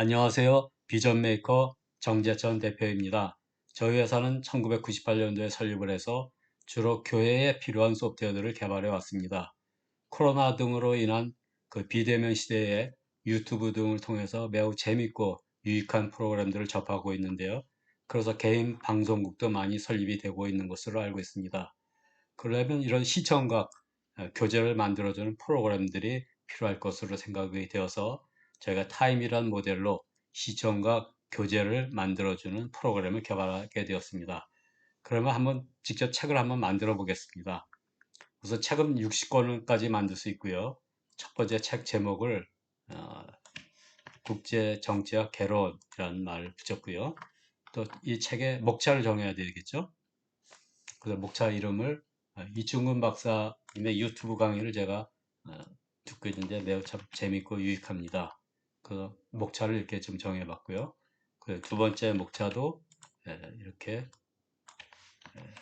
안녕하세요. 비전메이커 정재천 대표입니다. 저희 회사는 1998년도에 설립을 해서 주로 교회에 필요한 소프트웨어들을 개발해 왔습니다. 코로나 등으로 인한 그 비대면 시대에 유튜브 등을 통해서 매우 재밌고 유익한 프로그램들을 접하고 있는데요. 그래서 개인 방송국도 많이 설립이 되고 있는 것으로 알고 있습니다. 그러면 이런 시청각 어, 교재를 만들어주는 프로그램들이 필요할 것으로 생각이 되어서 저희가 타임이란 모델로 시청각 교재를 만들어주는 프로그램을 개발하게 되었습니다. 그러면 한번 직접 책을 한번 만들어 보겠습니다. 우선 책은 60권까지 만들 수 있고요. 첫 번째 책 제목을 어, 국제 정치학 개론이라는 말을 붙였고요. 또 이 책의 목차를 정해야 되겠죠. 그래서 목차 이름을 어, 이충근 박사님의 유튜브 강의를 제가 어, 듣고 있는데 매우 참 재밌고 유익합니다. 그 목차를 이렇게 좀 정해 봤고요. 그 두 번째 목차도 예, 이렇게 예,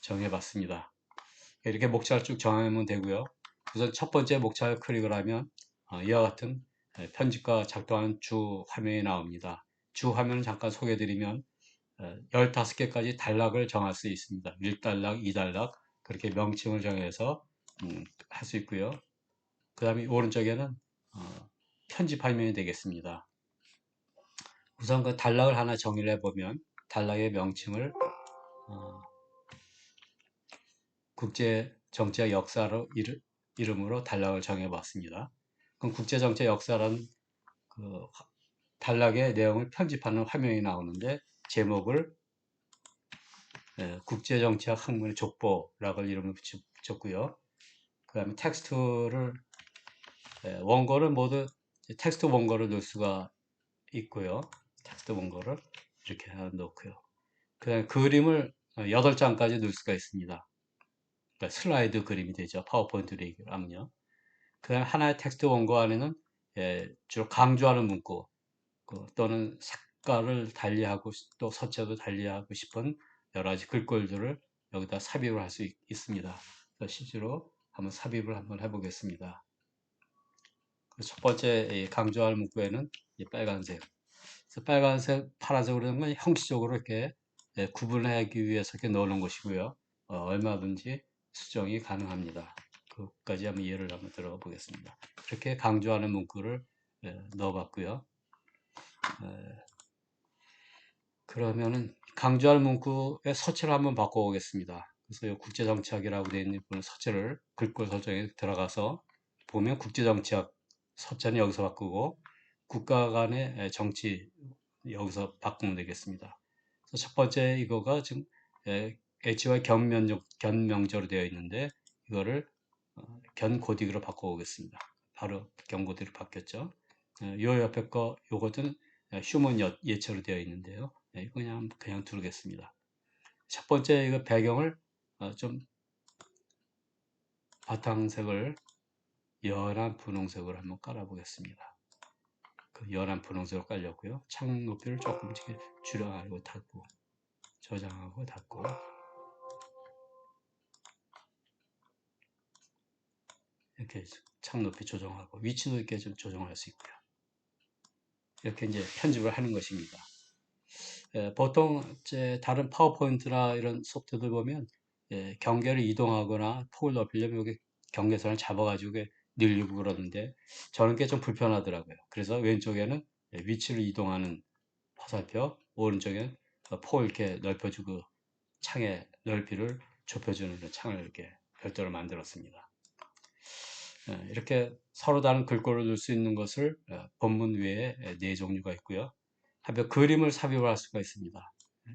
정해 봤습니다. 이렇게 목차를 쭉 정하면 되고요. 우선 첫 번째 목차를 클릭을 하면 어, 이와 같은 예, 편집과 작동하는 주 화면이 나옵니다. 주 화면을 잠깐 소개해드리면 15개까지 단락을 정할 수 있습니다. 1단락, 2단락 그렇게 명칭을 정해서 음, 할수 있고요. 그 다음에 오른쪽에는 어, 편집 화면이 되겠습니다. 우선 그 단락을 하나 정의를 해보면 단락의 명칭을 어, 국제 정치학 역사로 이르, 이름으로 단락을 정해봤습니다. 그럼 국제 정치학 역사라는 그 단락의 내용을 편집하는 화면이 나오는데 제목을 예, 국제 정치학 학문의 족보라고 이름을 붙였고요. 그 다음에 텍스트를 예, 원고를 모두 텍스트 원고를 넣을 수가 있고요. 텍스트 원고를 이렇게 넣고요. 그 다음에 그림을 8장까지 넣을 수가 있습니다. 그러니까 슬라이드 그림이 되죠. 파워포인트로 얘기하면요. 그 다음에 하나의 텍스트 원고 안에는 예, 주로 강조하는 문구 그, 또는 색깔을 달리하고 또 서체도 달리하고 싶은 여러 가지 글꼴들을 여기다 삽입을 할 수 있습니다. 실제로 한번 삽입을 한번 해보겠습니다. 첫 번째 강조할 문구에는 빨간색. 그래서 빨간색, 파란색으로 하는 건 형식적으로 이렇게 예, 구분하기 위해서 이렇게 넣어놓은 것이고요. 어, 얼마든지 수정이 가능합니다. 그까지 한번 예를 한번 들어 보겠습니다. 이렇게 강조하는 문구를 예, 넣어봤고요. 예, 그러면은 강조할 문구의 서체를 한번 바꿔보겠습니다. 그래서 국제정치학이라고 되어 있는 서체를 글꼴 설정에 들어가서 보면 국제정치학 서체는 여기서 바꾸고 국가 간의 정치 여기서 바꾸면 되겠습니다. 그래서 첫 번째 이거가 지금 H와 견면적, 견명조로 되어 있는데 이거를 어, 견고딕으로 바꿔보겠습니다. 바로 견고딕으로 바뀌었죠. 이 옆에 거 요것은 휴먼 예체로 되어 있는데요. 이거 그냥 그냥 두르겠습니다. 첫 번째 이거 배경을 어, 좀 바탕색을 연한 분홍색으로 한번 깔아보겠습니다. 그 연한 분홍색으로 깔렸고요. 창 높이를 조금 줄여가지고 닫고 저장하고 닫고 이렇게 창 높이 조정하고 위치도 이렇게 좀 조정할 수 있고요. 이렇게 이제 편집을 하는 것입니다. 예, 보통 이제 다른 파워포인트나 이런 소프트들 보면 예, 경계를 이동하거나 폭을 높이려면 여기 경계선을 잡아가지고 늘리고 그러는데 저는 게 좀 불편하더라고요. 그래서 왼쪽에는 위치를 이동하는 화살표, 오른쪽에는 포 이렇게 넓혀주고 창의 넓이를 좁혀주는 창을 이렇게 별도로 만들었습니다. 예, 이렇게 서로 다른 글꼴을 넣을 수 있는 것을 어, 본문 외에 네 종류가 있고요. 한편 그림을 삽입할 수가 있습니다.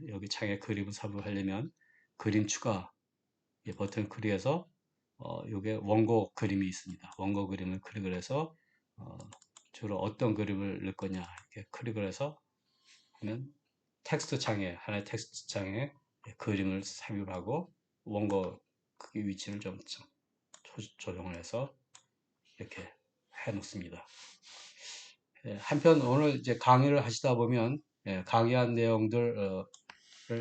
여기 창에 그림을 삽입하려면 그림 추가 버튼 클릭해서 어, 요게 원고 그림이 있습니다. 원고 그림을 클릭을 해서 어, 주로 어떤 그림을 넣을 거냐 이렇게 클릭을 해서 하면 텍스트 창에 하나의 텍스트 창에 그림을 삽입하고 원고 크기 위치를 좀 조정을 해서 이렇게 해 놓습니다. 예, 한편 오늘 이제 강의를 하시다 보면 예, 강의한 내용들을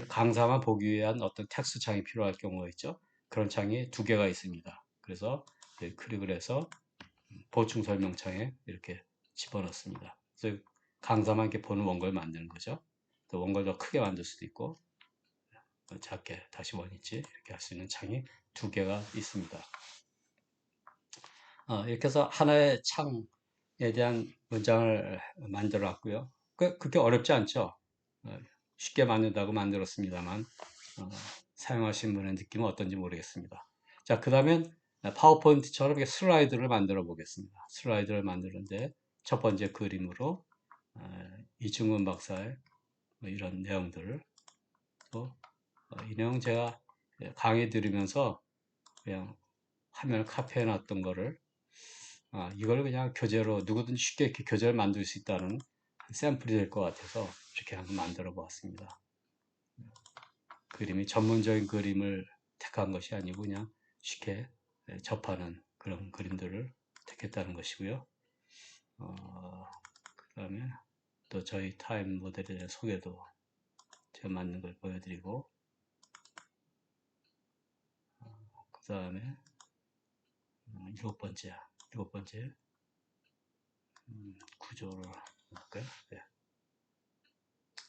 강사만 보기 위한 어떤 텍스트 창이 필요할 경우가 있죠. 그런 창이 두 개가 있습니다. 그래서 클릭을 해서 보충 설명창에 이렇게 집어넣습니다. 그래서 강사만 이렇게 보는 원고를 만드는 거죠. 또 원고를 더 크게 만들 수도 있고 작게 다시 원위치 이렇게 할 수 있는 창이 두 개가 있습니다. 어, 이렇게 해서 하나의 창에 대한 문장을 만들어 놨고요. 그, 그렇게 어렵지 않죠. 어, 쉽게 만든다고 만들었습니다만 어, 사용하신 분의 느낌은 어떤지 모르겠습니다. 자, 그 다음엔 파워포인트처럼 슬라이드를 만들어 보겠습니다. 슬라이드를 만드는데 첫 번째 그림으로 어, 이충근 박사의 뭐 이런 내용들을 또 어, 이 내용 제가 강의 들으면서 그냥 화면을 카피해 놨던 거를 아, 이걸 그냥 교재로 누구든지 쉽게 이렇게 교재를 만들 수 있다는 샘플이 될 것 같아서 이렇게 한번 만들어 보았습니다. 그림이 전문적인 그림을 택한 것이 아니고 그냥 쉽게 접하는 그런 그림들을 택했다는 것이고요. 어, 그 다음에 또 저희 타임 모델에 대한 소개도 제가 만든 걸 보여드리고 그 다음에 음, 일곱 번째 일곱 번째 음, 구조를 할까요? 네.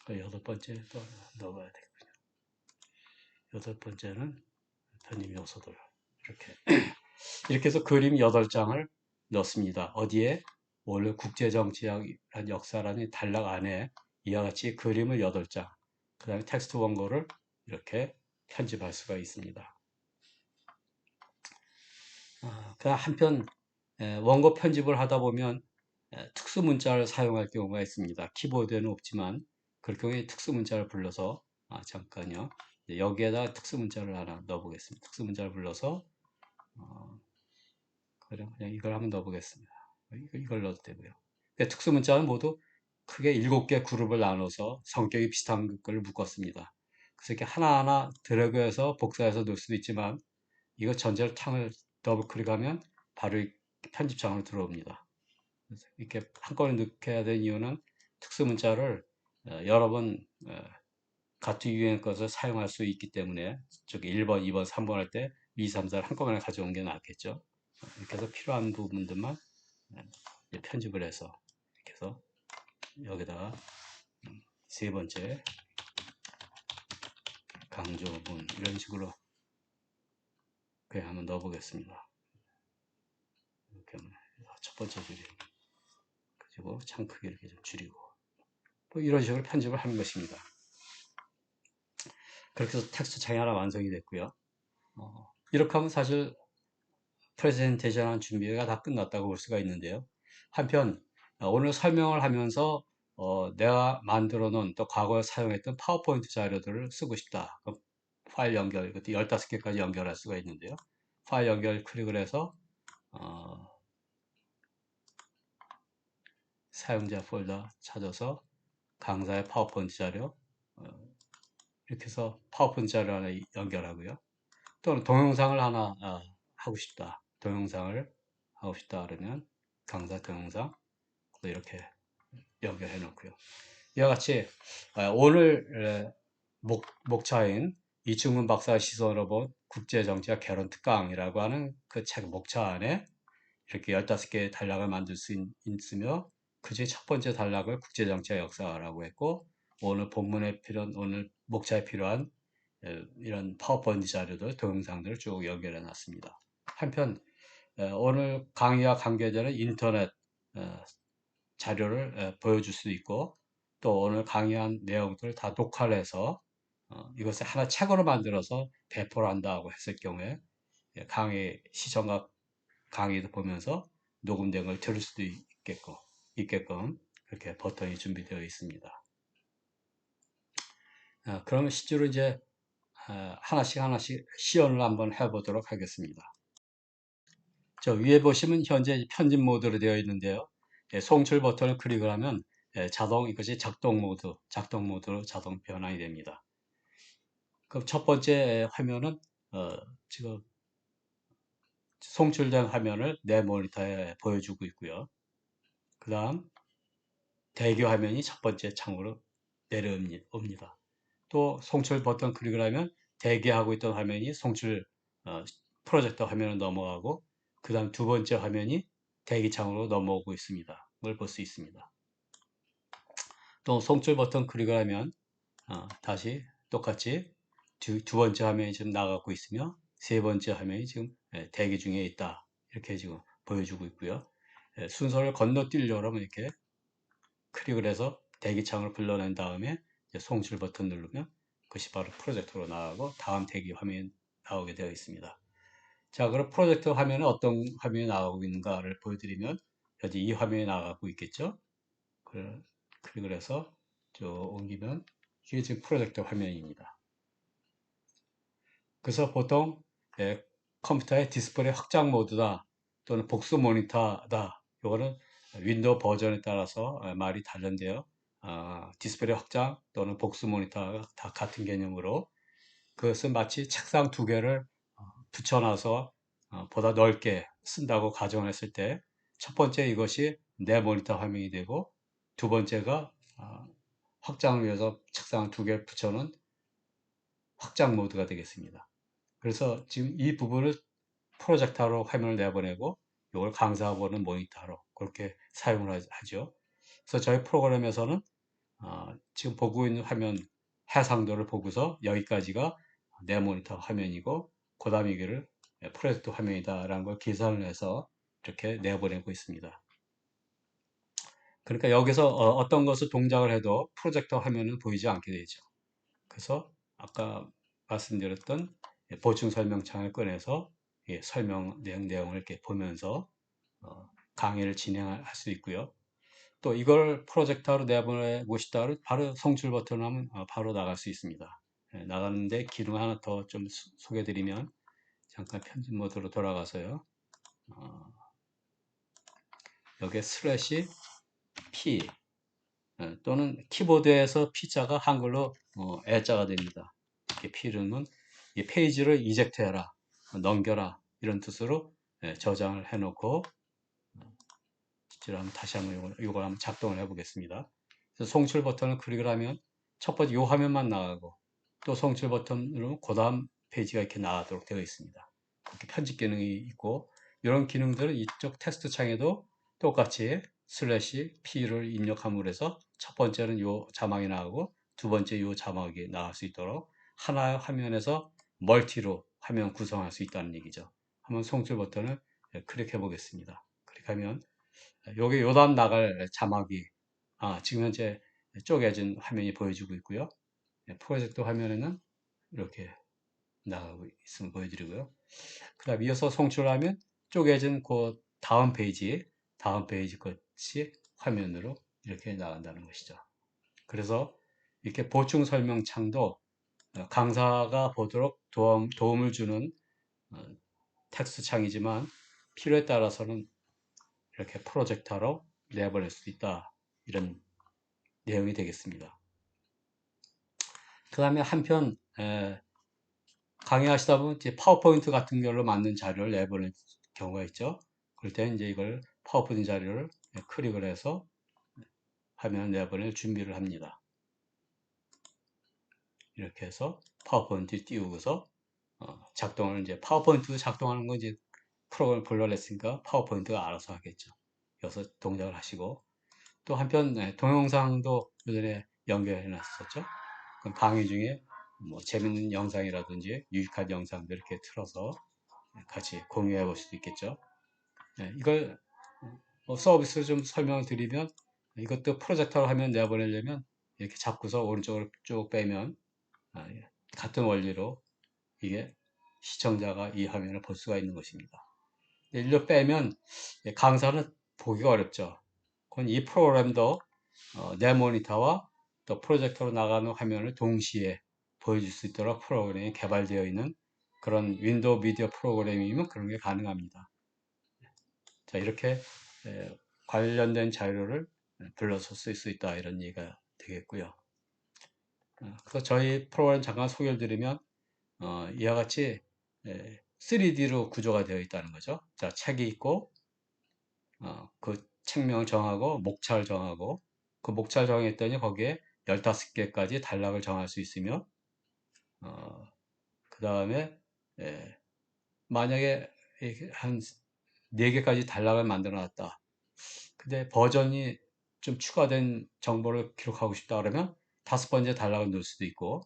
그 여덟 번째 또 넣어봐야 되겠군요. 여덟 번째는 편집 요소들 이렇게 이렇게 해서 그림 8장을 넣습니다. 어디에? 원래 국제정치학 역사라는 단락 안에 이와 같이 그림을 8장 그 다음에 텍스트 원고를 이렇게 편집할 수가 있습니다. 아, 그 한편 원고 편집을 하다 보면 특수 문자를 사용할 경우가 있습니다. 키보드에는 없지만 그럴 경우에 특수 문자를 불러서 아, 잠깐요. 여기에다 특수 문자를 하나 넣어보겠습니다. 특수 문자를 불러서 어, 그냥, 이걸 한번 넣어보겠습니다. 이걸 넣어도 되고요. 특수 문자는 모두 크게 7개 그룹을 나눠서 성격이 비슷한 걸 묶었습니다. 그래서 이렇게 하나하나 드래그해서 복사해서 넣을 수도 있지만 이거 전체를 창을 더블 클릭하면 바로 편집창으로 들어옵니다. 이렇게 한꺼번에 넣게 된 이유는 특수 문자를 어, 여러 번 어, 같은 유행 것을 사용할 수 있기 때문에 저기 1번, 2번, 3번 할 때 2, 3, 4를 한꺼번에 가져온 게 낫겠죠. 이렇게 해서 필요한 부분들만 어, 편집을 해서 이렇게 해서 여기다가 음, 세 번째 강조문 이런 식으로 그냥 한번 넣어보겠습니다. 이렇게 첫 번째 줄이 그리고 창 크기를 이렇게 좀 줄이고 뭐 이런 식으로 편집을 하는 것입니다. 그렇게 해서 텍스트 창이 하나 완성이 됐고요. 어, 이렇게 하면 사실 프레젠테이션한 준비가 다 끝났다고 볼 수가 있는데요. 한편 어, 오늘 설명을 하면서 어, 내가 만들어 놓은 또 과거에 사용했던 파워포인트 자료들을 쓰고 싶다. 파일 연결, 그때 15개까지 연결할 수가 있는데요. 파일 연결 클릭을 해서 어, 사용자 폴더 찾아서 강사의 파워포인트 자료 어, 이렇게 해서 파워포인트 자료 하나 연결하고요. 또는 동영상을 하나 어, 하고 싶다. 동영상을 하고 싶다 그러면 강사 동영상 이렇게 연결해 놓고요. 이와 같이 어, 오늘 목, 목차인 이충근 박사 시선으로 본 국제정치학 개론 특강이라고 하는 그 책 목차 안에 이렇게 15개의 단락을 만들 수 있, 으며 그중에 첫 번째 단락을 국제정치학 역사라고 했고 오늘 본문에 필요한 오늘 목차에 필요한 이런 파워포인트 자료들 동영상들을 쭉 연결해 놨습니다. 한편 오늘 강의와 관계되는 인터넷 자료를 보여줄 수도 있고 또 오늘 강의한 내용들을 다 녹화를 해서 어, 이것을 하나 책으로 만들어서 배포를 한다고 했을 경우에 강의 시청과 강의도 보면서 녹음된 걸 들을 수도 있겠고 있게끔 그렇게 버튼이 준비되어 있습니다. 아, 그러면 실제로 이제 아, 하나씩 하나씩 시연을 한번 해보도록 하겠습니다. 저 위에 보시면 현재 편집 모드로 되어 있는데요. 예, 송출 버튼을 클릭을 하면 예, 자동 이것이 작동 모드, 작동 모드로 자동 변환이 됩니다. 그럼 첫 번째 화면은 어, 지금 송출된 화면을 내 모니터에 보여주고 있고요. 그 다음 대기 화면이 첫 번째 창으로 내려옵니다. 또 송출 버튼 클릭을 하면 대기하고 있던 화면이 송출 어, 프로젝터 화면으로 넘어가고 그 다음 두 번째 화면이 대기창으로 넘어오고 있습니다. 그걸 볼 수 있습니다. 또 송출 버튼 클릭을 하면 어, 다시 똑같이 두, 두 번째 화면이 지금 나가고 있으며 세 번째 화면이 지금 예, 대기 중에 있다 이렇게 지금 보여주고 있고요 예, 순서를 건너뛰려면 이렇게 클릭을 해서 대기창을 불러낸 다음에 송출 버튼 누르면 그것이 바로 프로젝터로 나가고 다음 대기 화면이 나오게 되어 있습니다 자 그럼 프로젝터 화면에 어떤 화면이 나가고 있는가를 보여드리면 현재 이 화면이 나가고 있겠죠 클릭을 해서 저 옮기면 이게 지금 프로젝터 화면입니다. 그래서 보통 예, 컴퓨터의 디스플레이 확장 모드다 또는 복수 모니터다 이거는 윈도우 버전에 따라서 예, 말이 다른데요. 아, 디스플레이 확장 또는 복수 모니터가 다 같은 개념으로 그것은 마치 책상 두 개를 어, 붙여놔서 어, 보다 넓게 쓴다고 가정했을 때 첫 번째 이것이 내 모니터 화면이 되고 두 번째가 아, 확장을 위해서 책상 두 개 붙여놓은 확장 모드가 되겠습니다. 그래서 지금 이 부분을 프로젝터로 화면을 내보내고 이걸 강사하고는 모니터로 그렇게 사용을 하죠. 그래서 저희 프로그램에서는 어, 지금 보고 있는 화면 해상도를 보고서 여기까지가 내 모니터 화면이고 그 다음 이기를 프로젝트 화면이다라는 걸 계산을 해서 이렇게 내보내고 있습니다. 그러니까 여기서 어, 떤 것을 동작을 해도 프로젝터 화면은 보이지 않게 되죠. 그래서 아까 말씀드렸던 보충 설명창을 꺼내서 설명 내용, 내용을 이렇게 보면서 어, 강의를 진행할 수 있고요. 또 이걸 프로젝터로 내보내고 싶다 바로 송출 버튼을 하면 어, 바로 나갈 수 있습니다. 예, 나가는데 기능 하나 더 좀 소개해 드리면 잠깐 편집 모드로 돌아가서요. 어, 여기에 슬래시 P 어, 또는 키보드에서 P자가 한글로 어, 애자가 됩니다. 이렇게 P는 이 페이지를 이젝트해라, 넘겨라 이런 뜻으로 예, 저장을 해놓고 한번 다시 한번 이걸, 이걸 한번 작동을 해보겠습니다. 송출 버튼을 클릭을 하면 첫 번째 이 화면만 나가고 또 송출 버튼 누르면 그 다음 페이지가 이렇게 나가도록 되어 있습니다. 이렇게 편집 기능이 있고 이런 기능들은 이쪽 테스트 창에도 똑같이 슬래시 P를 입력함으로 해서 첫 번째는 요 자막이 나오고 두 번째 요 자막이 나올 수 있도록 하나의 화면에서 멀티로 화면 구성할 수 있다는 얘기죠. 한번 송출 버튼을 클릭해 보겠습니다. 클릭하면 요게 요단 나갈 자막이 아, 지금 현재 쪼개진 화면이 보여지고 있고요. 네, 프로젝트 화면에는 이렇게 나가고 있음을 보여드리고요. 그 다음 이어서 송출하면 쪼개진 그 다음 페이지 다음 페이지 것이 화면으로 이렇게 나간다는 것이죠. 그래서 이렇게 보충 설명 창도 어, 강사가 보도록 도움, 도움을 주는 어, 텍스트 창이지만 필요에 따라서는 이렇게 프로젝터로 내보낼 수 있다. 이런 내용이 되겠습니다. 그 다음에 한편 에, 강의하시다 보면 이제 파워포인트 같은 걸로 만든 자료를 내보낼 경우가 있죠. 그럴 때 이제 이걸 파워포인트 자료를 클릭을 해서 화면 내보낼 준비를 합니다. 이렇게 해서 파워포인트 띄우고서 어, 작동을 이제 파워포인트 작동하는 건 이제 프로그램을 불러냈으니까 파워포인트가 알아서 하겠죠. 여기서 동작을 하시고 또 한편 네, 동영상도 예전에 연결해 놨었죠. 강의 중에 뭐 재밌는 영상이라든지 유익한 영상들 이렇게 틀어서 같이 공유해 볼 수도 있겠죠. 네, 이걸 어, 서비스를 좀 설명을 드리면 이것도 프로젝터로 화면 내보내려면 이렇게 잡고서 오른쪽으로 쭉 빼면 아, 예, 같은 원리로 이게 시청자가 이 화면을 볼 수가 있는 것입니다. 일로 빼면 강사는 보기가 어렵죠. 그건 이 프로그램도 어, 내 모니터와 또 프로젝터로 나가는 화면을 동시에 보여줄 수 있도록 프로그램이 개발되어 있는 그런 윈도우 미디어 프로그램이면 그런 게 가능합니다. 자 이렇게 관련된 자료를 불러서 쓸 수 있다 이런 얘기가 되겠고요. 어, 그래서 저희 프로그램 잠깐 소개를 드리면 어, 이와 같이 3D로 구조가 되어 있다는 거죠. 자 책이 있고 어, 그 책명을 정하고 목차를 정하고 그 목차를 정했더니 거기에 15개까지 단락을 정할 수 있으며 어, 그 다음에 만약에 한 4개까지 단락을 만들어 놨다. 근데 버전이 좀 추가된 정보를 기록하고 싶다 그러면 다섯 번째 단락을 넣을 수도 있고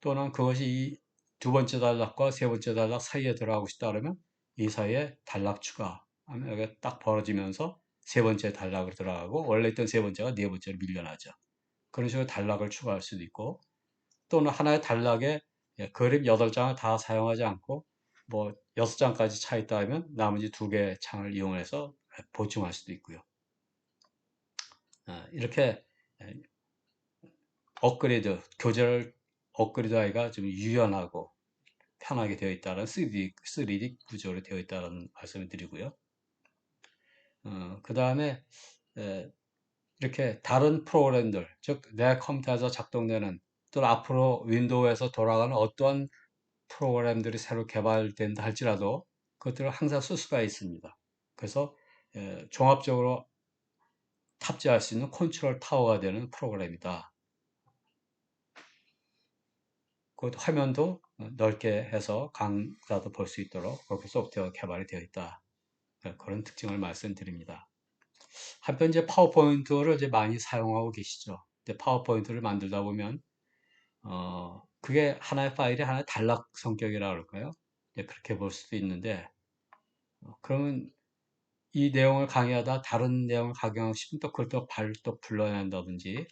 또는 그것이 이 두 번째 단락과 세 번째 단락 사이에 들어가고 싶다 그러면 이 사이에 단락 추가 하면 딱 벌어지면서 세 번째 단락으로 들어가고 원래 있던 세 번째가 네 번째로 밀려나죠. 그런 식으로 단락을 추가할 수도 있고 또는 하나의 단락에 예, 그림 8장을 다 사용하지 않고 뭐 6장까지 차 있다 하면 나머지 두 개의 창을 이용해서 보충할 수도 있고요. 아, 이렇게 예, 업그레이드, 교재를 업그레이드 하기가 좀 유연하고 편하게 되어 있다는 3D, 3D 구조로 되어 있다는 말씀을 드리고요. 어, 그 다음에 이렇게 다른 프로그램들, 즉 내 컴퓨터에서 작동되는 또는 앞으로 윈도우에서 돌아가는 어떠한 프로그램들이 새로 개발된다 할지라도 그것들을 항상 쓸 수가 있습니다. 그래서 에, 종합적으로 탑재할 수 있는 컨트롤 타워가 되는 프로그램이다. 그 화면도 넓게 해서 강좌도 볼 수 있도록 그렇게 소프트웨어 개발이 되어 있다. 네, 그런 특징을 말씀드립니다. 한편 이제 파워포인트를 이제 많이 사용하고 계시죠. 근데 파워포인트를 만들다 보면 어 그게 하나의 파일이 하나의 단락 성격이라 그럴까요? 네, 그렇게 볼 수도 있는데 어, 그러면 이 내용을 강의하다 다른 내용을 강의하고 싶으면 또 그걸 또 발또 불러야 한다든지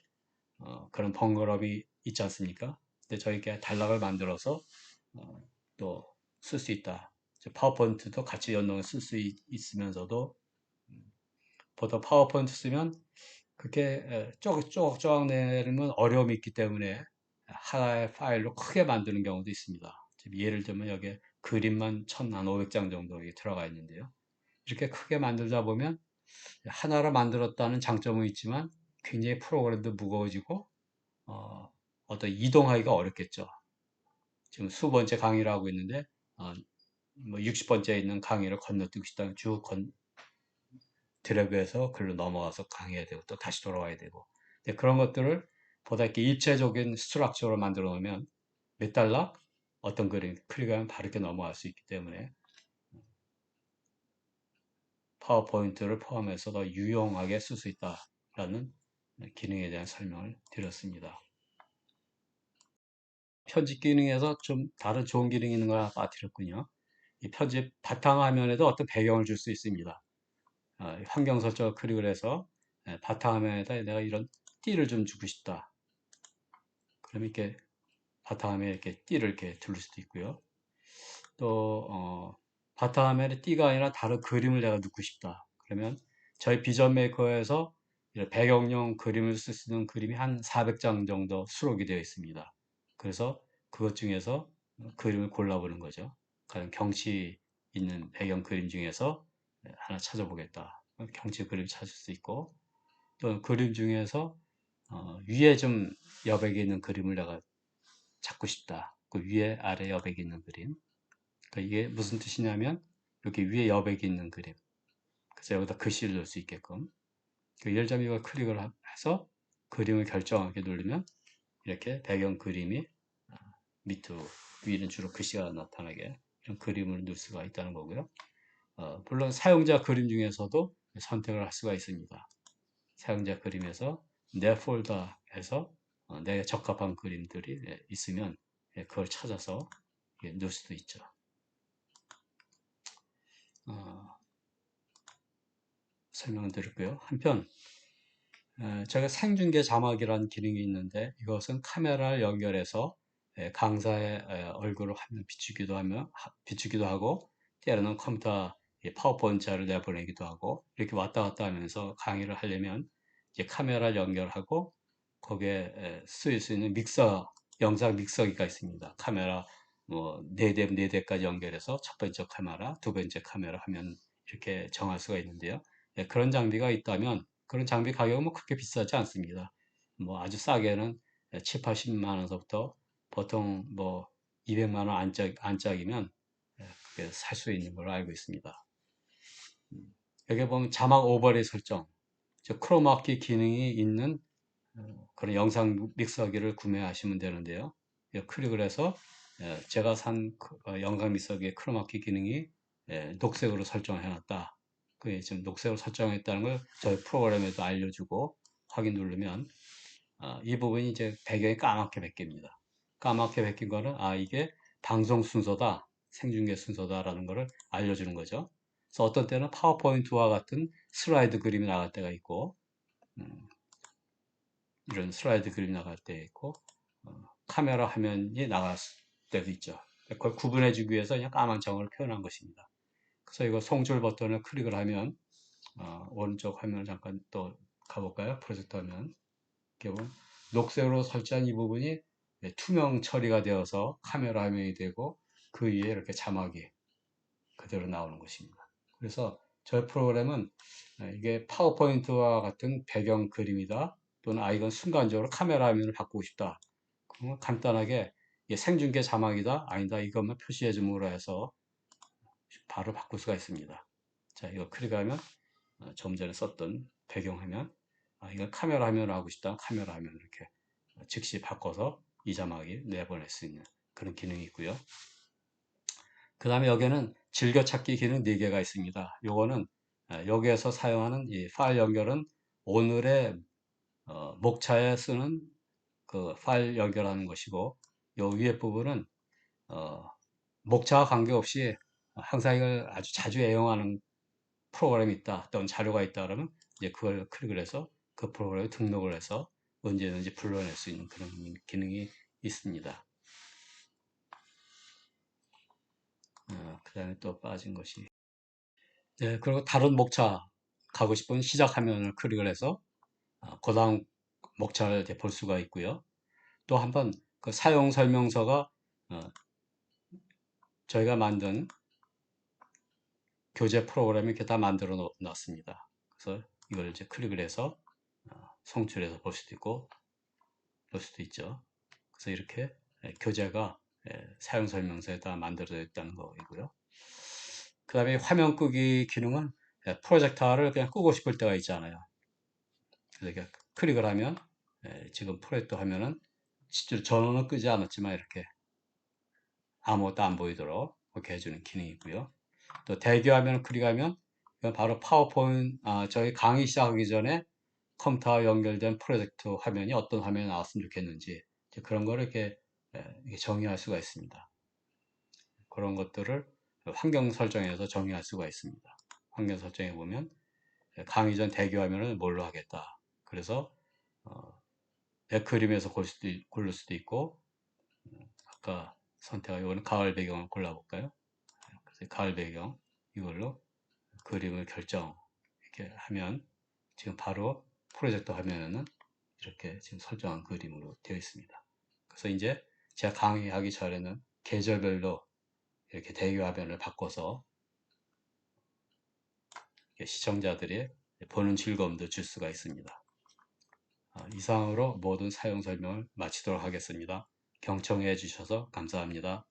어, 그런 번거롭이 있지 않습니까? 저희가 단락을 만들어서 어, 또쓸 수 있다. 파워포인트도 같이 연동해 쓸 수 있으면서도 음, 보통 파워포인트 쓰면 그렇게 쪼각쪼각 내면 어려움이 있기 때문에 하나의 파일로 크게 만드는 경우도 있습니다. 예를 들면 여기에 그림만 1500장 정도 들어가 있는데요. 이렇게 크게 만들다 보면 하나로 만들었다는 장점은 있지만 굉장히 프로그램도 무거워지고 어, 어떤 이동하기가 어렵겠죠. 지금 수 번째 강의를 하고 있는데 어, 뭐 60번째 있는 강의를 건너뛰고 싶다면 쭉 건, 드래그해서 글로 넘어가서 강의해야 되고 또 다시 돌아와야 되고 그런 것들을 보다 이렇게 입체적인 스트럭처로 만들어 놓으면 몇 달락 어떤 그림 클릭하면 이렇게 넘어갈 수 있기 때문에 파워포인트를 포함해서 더 유용하게 쓸 수 있다라는 기능에 대한 설명을 드렸습니다. 편집 기능에서 좀 다른 좋은 기능이 있는 걸 빠뜨렸군요. 이 편집 바탕화면에도 어떤 배경을 줄 수 있습니다. 어, 환경 설정을 클릭을 해서 예, 바탕화면에다 내가 이런 띠를 좀 주고 싶다. 그럼 이렇게 바탕화면에 이렇게 띠를 이렇게 둘 수도 있고요. 또 어, 바탕화면에 띠가 아니라 다른 그림을 내가 넣고 싶다. 그러면 저희 비전 메이커에서 배경용 그림을 쓸 수 있는 그림이 한 400장 정도 수록이 되어 있습니다. 그래서 그것 중에서 그림을 골라보는 거죠. 가장 경치 있는 배경 그림 중에서 하나 찾아보겠다. 경치 그림 찾을 수 있고 또 그림 중에서 어, 위에 좀 여백이 있는 그림을 내가 찾고 싶다. 그 위에 아래 여백이 있는 그림. 그러니까 이게 무슨 뜻이냐면 이렇게 위에 여백이 있는 그림. 그래서 여기다 글씨를 넣을 수 있게끔. 그 예를 들면 이걸 클릭을 해서 그림을 결정하게 누르면 이렇게 배경 그림이 아, 밑으로 위는 주로 글씨가 나타나게 이런 그림을 넣을 수가 있다는 거고요. 어, 물론 사용자 그림 중에서도 선택을 할 수가 있습니다. 사용자 그림에서 내 폴더에서 어, 내게 적합한 그림들이 예, 있으면 예, 그걸 찾아서 예, 넣을 수도 있죠. 어, 설명드렸고요. 한편 제가 생중계 자막이라는 기능이 있는데 이것은 카메라를 연결해서 강사의 얼굴을 화면 비추기도 하며 비추기도 하고 때로는 컴퓨터 파워포인트를 내보내기도 하고 이렇게 왔다 갔다 하면서 강의를 하려면 이제 카메라를 연결하고 거기에 쓰일 수 있는 믹서 영상 믹서기가 있습니다. 카메라 뭐 4대 4대까지 연결해서 첫 번째 카메라, 두 번째 카메라 하면 이렇게 정할 수가 있는데요. 그런 장비가 있다면 그런 장비 가격은 뭐 그렇게 비싸지 않습니다. 뭐 아주 싸게는 7, 80만 원서부터 보통 뭐 200만 원 안짝, 안짝이면 예, 살수 있는 걸로 알고 있습니다. 음, 여기 보면 자막 오버레이 설정, 즉 크로마키 기능이 있는 어, 그런 영상 믹서기를 구매하시면 되는데요. 클릭을 해서 예, 제가 산 어, 영상 믹서기의 크로마키 기능이 예, 녹색으로 설정을 해놨다. 그게 지금 녹색으로 설정했다는 걸 저희 프로그램에도 알려주고 확인 누르면 아, 이 부분이 이제 배경이 까맣게 바뀝니다. 까맣게 바뀐 거는 아 이게 방송 순서다 생중계 순서다라는 것을 알려주는 거죠. 그래서 어떤 때는 파워포인트와 같은 슬라이드 그림이 나갈 때가 있고 음, 이런 슬라이드 그림이 나갈 때 있고 어, 카메라 화면이 나갈 때도 있죠. 그걸 구분해 주기 위해서 그냥 까만 정을 표현한 것입니다. 그래서 이거 송출 버튼을 클릭을 하면 어, 오른쪽 화면을 잠깐 또 가볼까요? 프로젝트 화면. 이렇게 녹색으로 설치한 이 부분이 네, 투명 처리가 되어서 카메라 화면이 되고 그 위에 이렇게 자막이 그대로 나오는 것입니다. 그래서 저희 프로그램은 네, 이게 파워포인트와 같은 배경 그림이다. 또는 아 이건 순간적으로 카메라 화면을 바꾸고 싶다. 그러면 간단하게 생중계 자막이다? 아니다. 이것만 표시해 줌으로 해서 바로 바꿀 수가 있습니다. 자 이거 클릭하면 어, 좀 전에 썼던 배경화면 아, 이걸 카메라 화면으로 하고 싶다 카메라 화면 이렇게 즉시 바꿔서 이 자막이 내보낼 수 있는 그런 기능이 있고요. 그 다음에 여기에는 즐겨찾기 기능 4개가 있습니다. 요거는 아, 여기에서 사용하는 이 파일 연결은 오늘의 어, 목차에 쓰는 그 파일 연결하는 것이고 요 위에 부분은 어, 목차와 관계없이 항상 이걸 아주 자주 애용하는 프로그램이 있다 또는 자료가 있다 그러면 이제 그걸 클릭을 해서 그 프로그램에 등록을 해서 언제든지 불러낼 수 있는 그런 기능이 있습니다. 어, 그 다음에 또 빠진 것이 네, 그리고 다른 목차 가고 싶은 시작 화면을 클릭을 해서 어, 그 다음 목차를 이제 볼 수가 있고요. 또 한번 그 사용 설명서가 어, 저희가 만든 교재 프로그램을 이렇게 다 만들어 놨습니다. 그래서 이걸 이제 클릭을 해서 어, 송출해서 볼 수도 있고 볼 수도 있죠. 그래서 이렇게 예, 교재가 예, 사용 설명서에 다 만들어져 있다는 거이고요. 그 다음에 화면 끄기 기능은 예, 프로젝터를 그냥 끄고 싶을 때가 있잖아요. 그래서 클릭을 하면 지금 프로젝터 화면은 실제로 전원은 끄지 않았지만 이렇게 아무것도 안 보이도록 이렇게 해주는 기능이 있고요. 또 대기 화면을 클릭하면 바로 파워포인트 아, 저희 강의 시작하기 전에 컴퓨터와 연결된 프로젝트 화면이 어떤 화면이 나왔으면 좋겠는지 그런 거를 이렇게, 이렇게 정의할 수가 있습니다. 그런 것들을 환경 설정에서 정의할 수가 있습니다. 환경 설정에 보면 강의 전 대기 화면을 뭘로 하겠다. 그래서 어, 그림에서 고를 수도, 있고 아까 선택한 이거는 가을 배경을 골라볼까요? 가을 배경 이걸로 그림을 결정 이렇게 하면 지금 바로 프로젝터 화면에는 이렇게 지금 설정한 그림으로 되어 있습니다. 그래서 이제 제가 강의하기 전에는 계절별로 이렇게 대기 화면을 바꿔서 시청자들이 보는 즐거움도 줄 수가 있습니다. 아, 이상으로 모든 사용 설명을 마치도록 하겠습니다. 경청해 주셔서 감사합니다.